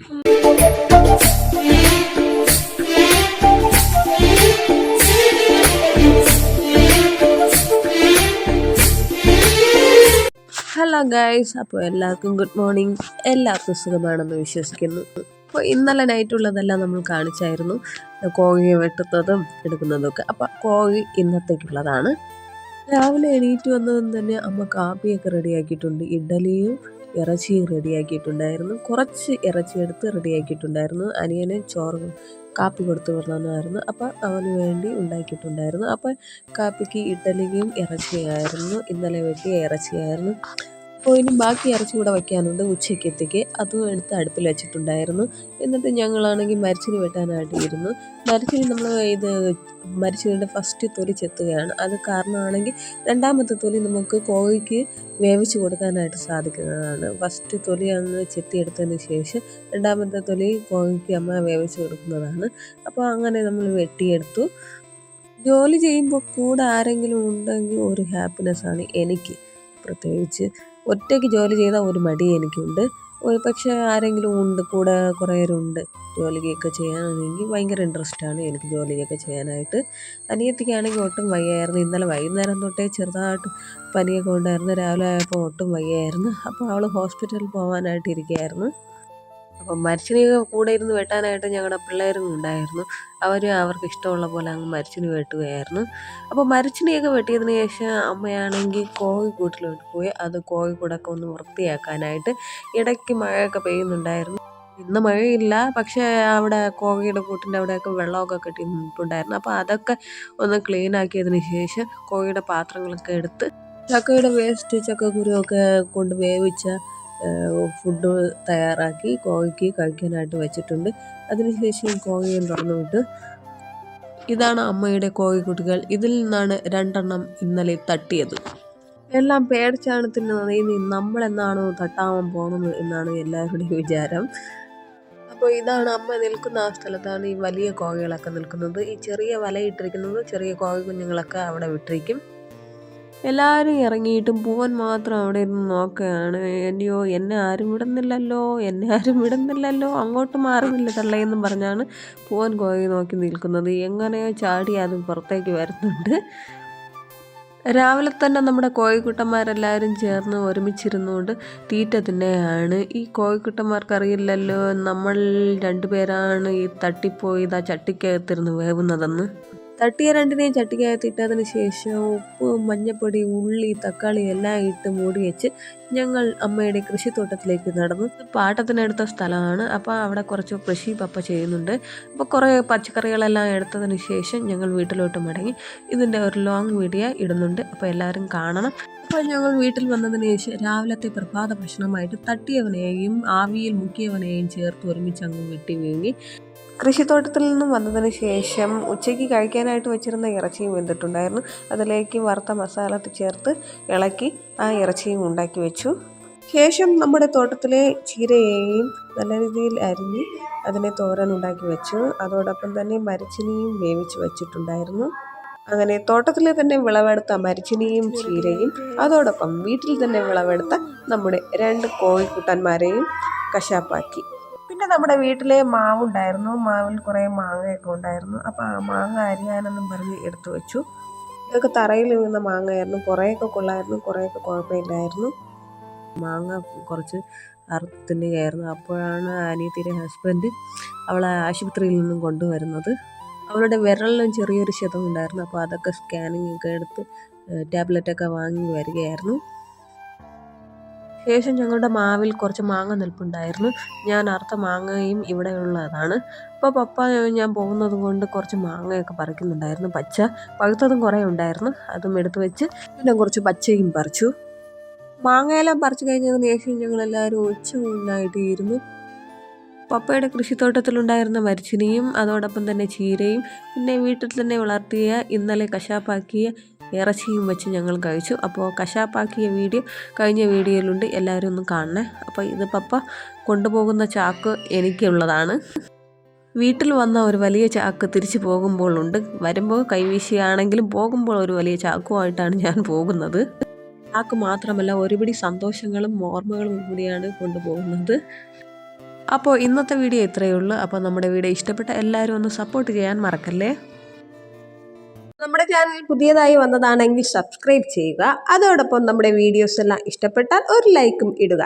Hello guys അപ്പോൾ എല്ലാവർക്കും good morning എല്ലാവർക്കും സുഖമാണെന്ന് വിശ്വസിക്കുന്നു. അപ്പോൾ ഇന്നലെ നൈറ്റ് ഉള്ളതെല്ലാം നമ്മൾ കാണിച്ചായിരുന്നു. കോഴിയെ വെട്ടുന്നതും എടുക്കുന്നതും ഒക്കെ അപ്പോൾ കോഴി ഇന്നത്തേക്കുള്ളതാണ്. രാവിലെ എണീറ്റ് വന്നതും തന്നെ അമ്മ കാപ്പിയൊക്കെ റെഡിയാക്കിയിട്ടുണ്ട് ഇഡലിയും ഇറച്ചിയും റെഡിയാക്കിയിട്ടുണ്ടായിരുന്നു. കുറച്ച് ഇറച്ചി എടുത്ത് റെഡിയാക്കിയിട്ടുണ്ടായിരുന്നു. അനിയനെ ചോറ് കാപ്പി കൊടുത്തു വിടണമായിരുന്നു. അപ്പോൾ അവന് വേണ്ടി ഉണ്ടാക്കിയിട്ടുണ്ടായിരുന്നു. അപ്പോൾ കാപ്പിക്ക് ഇഡ്ഡലിയും ഇറച്ചിയായിരുന്നു. ഇന്നലെ വെട്ടിയ ഇറച്ചിയായിരുന്നു. അപ്പോൾ ബാക്കി ഇറച്ചി കൂടെ വയ്ക്കാനുണ്ട് ഉച്ചയ്ക്കത്തേക്ക് അതും എടുത്ത് അടുപ്പിൽ വെച്ചിട്ടുണ്ടായിരുന്നു. എന്നിട്ട് ഞങ്ങളാണെങ്കിൽ മരിച്ചിന് വെട്ടാനായിട്ട് ഇരുന്നു മരിച്ചിന് നമ്മൾ ഇത് മരിച്ചിനിയുടെ ഫസ്റ്റ് തൊലി ചെത്തുകയാണ്. അത് കാരണമാണെങ്കിൽ രണ്ടാമത്തെ തൊലി നമുക്ക് കോഴിക്ക് വേവിച്ച് കൊടുക്കാനായിട്ട് സാധിക്കുന്നതാണ്. ഫസ്റ്റ് തൊലി അങ്ങ് ചെത്തിയെടുത്തതിന് ശേഷം രണ്ടാമത്തെ തൊലി കോഴിക്ക് അമ്മ വേവിച്ച് കൊടുക്കുന്നതാണ്. അപ്പോൾ അങ്ങനെ നമ്മൾ വെട്ടിയെടുത്തു. ജോലി ചെയ്യുമ്പോൾ കൂടെ ആരെങ്കിലും ഉണ്ടെങ്കിൽ ഒരു ഹാപ്പിനെസ് ആണ് എനിക്ക്. പ്രത്യേകിച്ച് ഒറ്റയ്ക്ക് ജോലി ചെയ്താൽ ഒരു മടി എനിക്കുണ്ട്. ഒരു പക്ഷേ ആരെങ്കിലും ഉണ്ട് കൂടെ കുറേ പേരുണ്ട് ജോലിയൊക്കെ ചെയ്യാനാണെങ്കിൽ ഭയങ്കര ഇൻട്രസ്റ്റാണ് എനിക്ക് ജോലിയൊക്കെ ചെയ്യാനായിട്ട്. അനിയത്തിക്കാണെങ്കിൽ ഒട്ടും വയ്യായിരുന്നു. ഇന്നലെ വൈകുന്നേരം തൊട്ടേ ചെറുതായിട്ട് പനിയൊക്കെ ഉണ്ടായിരുന്നു. രാവിലെ ആയപ്പോൾ ഒട്ടും വയ്യായിരുന്നു. അപ്പോൾ അവൾ ഹോസ്പിറ്റലിൽ പോകാനായിട്ട് ഇരിക്കുകയായിരുന്നു അപ്പം മരിച്ചിന് കൂടെ ഇരുന്ന് വെട്ടാനായിട്ട് ഞങ്ങളുടെ പിള്ളേരും ഉണ്ടായിരുന്നു. അവർ അവർക്ക് ഇഷ്ടമുള്ള പോലെ അങ്ങ് മരിച്ചിന് വെട്ടുകയായിരുന്നു. അപ്പോൾ മരിച്ചിനെയൊക്കെ വെട്ടിയതിന് ശേഷം അമ്മയാണെങ്കിൽ കോഴിക്കൂട്ടിലോട്ട് പോയി. അത് കോഴിക്കൂടൊക്കെ ഒന്ന് വൃത്തിയാക്കാനായിട്ട് ഇടയ്ക്ക് മഴയൊക്കെ പെയ്യുന്നുണ്ടായിരുന്നു. ഇന്ന് മഴയില്ല. പക്ഷേ അവിടെ കോഴിയുടെ കൂട്ടിന്റെ അവിടെയൊക്കെ വെള്ളമൊക്കെ കെട്ടി നിന്നിട്ടുണ്ടായിരുന്നു അപ്പോൾ അതൊക്കെ ഒന്ന് ക്ലീൻ ആക്കിയതിന് ശേഷം കോഴിയുടെ പാത്രങ്ങളൊക്കെ എടുത്ത് ചക്കയുടെ വേസ്റ്റ് ചക്കക്കുരുവൊക്കെ കൊണ്ട് വേവിച്ച ഫുഡ് തയ്യാറാക്കി കോഴിക്ക് കഴിക്കാനായിട്ട് വെച്ചിട്ടുണ്ട്. അതിനുശേഷം കോഴിയും തുറന്നു വിട്ട് ഇതാണ് അമ്മയുടെ കോഴിക്കുട്ടികൾ ഇതിൽ നിന്നാണ് രണ്ടെണ്ണം ഇന്നലെ തട്ടിയത്. എല്ലാം പേടിച്ചാണ് തിന്നുന്നത് ഇനി നമ്മളെന്നാണോ തട്ടാവാൻ പോകുന്നത്? എന്നാണ് എല്ലാവരുടെയും വിചാരം. അപ്പോൾ ഇതാണ് അമ്മ നിൽക്കുന്ന ആ സ്ഥലത്താണ് ഈ വലിയ കോഴികളൊക്കെ നിൽക്കുന്നത്. ഈ ചെറിയ വലയിട്ടിരിക്കുന്നത് ചെറിയ കോഴി കുഞ്ഞുങ്ങളൊക്കെ അവിടെ വിട്ടിരിക്കും. എല്ലാവരും ഇറങ്ങിയിട്ടും പൂവൻ മാത്രം അവിടെ ഇരുന്ന് നോക്കുകയാണ്. എന്നെയോ എന്നെ ആരും വിടുന്നില്ലല്ലോ എന്നെ ആരും വിടുന്നില്ലല്ലോ അങ്ങോട്ട് മാറുന്നില്ല തള്ളയെന്നും പറഞ്ഞാണ് പൂവൻ കോയി നോക്കി നിൽക്കുന്നത്. എങ്ങനെയോ ചാടി അത് പുറത്തേക്ക് വരുന്നുണ്ട്. രാവിലെ തന്നെ നമ്മുടെ കോഴിക്കുട്ടന്മാരെല്ലാവരും ചേർന്ന് ഒരുമിച്ചിരുന്നുകൊണ്ട് തീറ്റ തിന്നെയാണ്. ഈ കോഴിക്കുട്ടന്മാർക്കറിയില്ലല്ലോ നമ്മൾ രണ്ടുപേരാണ് ഈ തട്ടിപ്പോയി ഇതാ ചട്ടിക്കകത്തിരുന്ന് വേവുന്നതെന്ന്. തട്ടിയ രണ്ടിനെയും ചട്ടിക്കകത്ത് ഇട്ടതിന് ശേഷം ഉപ്പ് മഞ്ഞപ്പൊടി ഉള്ളി തക്കാളി എല്ലാം ഇട്ട് മൂടി വെച്ച് ഞങ്ങൾ അമ്മയുടെ കൃഷിത്തോട്ടത്തിലേക്ക് നടന്നു. പാട്ടത്തിനടുത്ത സ്ഥലമാണ്. അപ്പോൾ അവിടെ കുറച്ച് കൃഷി പപ്പ ചെയ്യുന്നുണ്ട്. അപ്പോൾ കുറേ പച്ചക്കറികളെല്ലാം എടുത്തതിന് ശേഷം ഞങ്ങൾ വീട്ടിലോട്ട് മടങ്ങി. ഇതിന്റെ ഒരു ലോങ് വീഡിയോ ഇടുന്നുണ്ട്. അപ്പോൾ എല്ലാവരും കാണണം. അപ്പോൾ ഞങ്ങൾ വീട്ടിൽ വന്നതിന് ശേഷം രാവിലത്തെ പ്രഭാത ഭക്ഷണമായിട്ട് തട്ടിയവനെയും ആവിയിൽ മുക്കിയവനെയും ചേർത്ത് ഒരുമിച്ച് അങ്ങ് വെട്ടി വീങ്ങി. കൃഷിത്തോട്ടത്തിൽ നിന്നും വന്നതിന് ശേഷം ഉച്ചയ്ക്ക് കഴിക്കാനായിട്ട് വെച്ചിരുന്ന ഇറച്ചിയും വെന്തിട്ടുണ്ടായിരുന്നു. അതിലേക്ക് വറുത്ത മസാല ചേർത്ത് ഇളക്കി ആ ഇറച്ചിയും ഉണ്ടാക്കി വെച്ചു. ശേഷം നമ്മുടെ തോട്ടത്തിലെ ചീരയെയും നല്ല രീതിയിൽ അരിഞ്ഞ് അതിനെ തോരൻ ഉണ്ടാക്കി വെച്ചു. അതോടൊപ്പം തന്നെ മരച്ചിനിയും വേവിച്ച് വെച്ചിട്ടുണ്ടായിരുന്നു. അങ്ങനെ തോട്ടത്തിലെ തന്നെ വിളവെടുത്ത മരച്ചിനിയും ചീരയും അതോടൊപ്പം വീട്ടിൽ തന്നെ വിളവെടുത്ത നമ്മുടെ രണ്ട് കോഴിക്കുട്ടന്മാരെയും കശാപ്പാക്കി. പിന്നെ നമ്മുടെ വീട്ടിലെ മാവുണ്ടായിരുന്നു. മാവിൽ കുറേ മാങ്ങയൊക്കെ ഉണ്ടായിരുന്നു. അപ്പോൾ ആ മാങ്ങ അരിയാനെന്നും പറഞ്ഞ് എടുത്തു വെച്ചു. ഇതൊക്കെ തറയിൽ വീഴുന്ന മാങ്ങയായിരുന്നു. കുറേയൊക്കെ കൊള്ളായിരുന്നു. കുറേയൊക്കെ കുഴപ്പമില്ലായിരുന്നു. മാങ്ങ കുറച്ച് അറുത്ത് തിന്നുകയായിരുന്നു. അപ്പോഴാണ് അനിയത്തിയുടെ ഹസ്ബൻഡ് അവളെ ആശുപത്രിയിൽ നിന്നും കൊണ്ടുവരുന്നത്. അവളുടെ വിരലിലും ചെറിയൊരു ക്ഷതം ഉണ്ടായിരുന്നു. അപ്പോൾ അതൊക്കെ സ്കാനിങ് ഒക്കെ എടുത്ത് ടാബ്ലറ്റൊക്കെ വാങ്ങി വരികയായിരുന്നു. ശേഷം ഞങ്ങളുടെ മാവിൽ കുറച്ച് മാങ്ങ നിൽപ്പുണ്ടായിരുന്നു. ഞാൻ അർത്ഥ മാങ്ങയും ഇവിടെ ഉള്ളതാണ്. അപ്പോൾ പപ്പ ഞാൻ പോകുന്നത് കൊണ്ട് കുറച്ച് മാങ്ങയൊക്കെ പറിക്കുന്നുണ്ടായിരുന്നു. പച്ച പഴുത്തതും കുറേ ഉണ്ടായിരുന്നു. അതും എടുത്തു വെച്ച് പിന്നെ കുറച്ച് പച്ചയും പറിച്ചു. മാങ്ങയെല്ലാം പറിച്ചു കഴിഞ്ഞതിന് ശേഷം ഞങ്ങളെല്ലാവരും ഉച്ച ഊണിനായിട്ട് ഇരുന്നു പപ്പയുടെ കൃഷിത്തോട്ടത്തിലുണ്ടായിരുന്ന മരിച്ചിനിയും അതോടൊപ്പം തന്നെ ചീരയും പിന്നെ വീട്ടിൽ തന്നെ വളർത്തിയ ഇന്നലെ കശാപ്പാക്കിയ ഇറച്ചിയും വെച്ച് ഞങ്ങൾ കഴിച്ചു. അപ്പോൾ കശാപ്പാക്കിയ വീഡിയോ കഴിഞ്ഞ വീഡിയോയിലുണ്ട്. എല്ലാവരും ഒന്ന് കാണണേ. അപ്പോൾ ഇത് പപ്പ കൊണ്ടുപോകുന്ന ചാക്ക് എനിക്കുള്ളതാണ്. വീട്ടിൽ വന്ന ഒരു വലിയ ചാക്ക് തിരിച്ചു പോകുമ്പോഴുണ്ട് വരുമ്പോൾ കൈവീശിയാണെങ്കിലും പോകുമ്പോൾ ഒരു വലിയ ചാക്കുമായിട്ടാണ് ഞാൻ പോകുന്നത്. ചാക്ക് മാത്രമല്ല ഒരുപിടി സന്തോഷങ്ങളും ഓർമ്മകളും കൂടിയാണ് കൊണ്ടുപോകുന്നത്. അപ്പോൾ ഇന്നത്തെ വീഡിയോ ഇത്രയേ ഉള്ളൂ. അപ്പോൾ നമ്മുടെ വീഡിയോ ഇഷ്ടപ്പെട്ട എല്ലാവരും ഒന്ന് സപ്പോർട്ട് ചെയ്യാൻ മറക്കല്ലേ? നമ്മുടെ ചാനൽ പുതിയതായി വന്നതാണെങ്കിൽ സബ്സ്ക്രൈബ് ചെയ്യുക. അതോടൊപ്പം നമ്മുടെ വീഡിയോസ് എല്ലാം ഇഷ്ടപ്പെട്ടാൽ ഒരു ലൈക്കും ഇടുക.